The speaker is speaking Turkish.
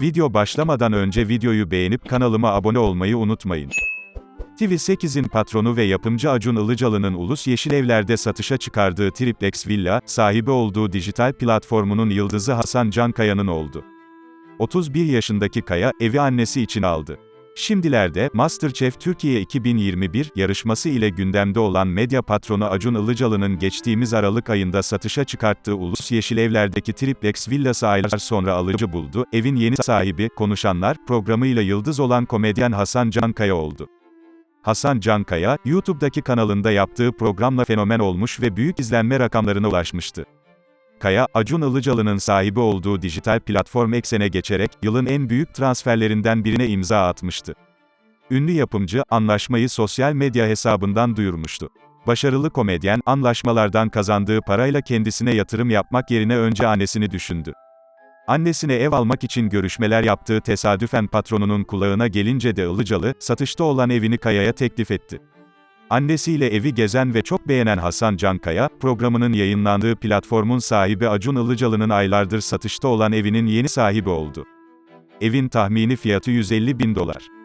Video başlamadan önce videoyu beğenip kanalıma abone olmayı unutmayın. TV8'in patronu ve yapımcı Acun Ilıcalı'nın Ulus Yeşilevler'de satışa çıkardığı triplex villa, sahibi olduğu dijital platformunun yıldızı Hasan Cankaya'nın oldu. 31 yaşındaki Kaya, evi annesi için aldı. Şimdilerde, MasterChef Türkiye 2021 yarışması ile gündemde olan medya patronu Acun Ilıcalı'nın geçtiğimiz Aralık ayında satışa çıkarttığı Ulus Yeşilevler'deki triplex villası aylar sonra alıcı buldu. Evin yeni sahibi, Konuşanlar, programıyla yıldız olan komedyen Hasan Cankaya oldu. Hasan Cankaya, YouTube'daki kanalında yaptığı programla fenomen olmuş ve büyük izlenme rakamlarına ulaşmıştı. Kaya, Acun Ilıcalı'nın sahibi olduğu dijital platform Eksen'e geçerek, yılın en büyük transferlerinden birine imza atmıştı. Ünlü yapımcı, anlaşmayı sosyal medya hesabından duyurmuştu. Başarılı komedyen, anlaşmalardan kazandığı parayla kendisine yatırım yapmak yerine önce annesini düşündü. Annesine ev almak için görüşmeler yaptığı tesadüfen patronunun kulağına gelince de Ilıcalı, satışta olan evini Kaya'ya teklif etti. Annesiyle evi gezen ve çok beğenen Hasan Cankaya, programının yayınlandığı platformun sahibi Acun Ilıcalı'nın aylardır satışta olan evinin yeni sahibi oldu. Evin tahmini fiyatı 150 bin dolar.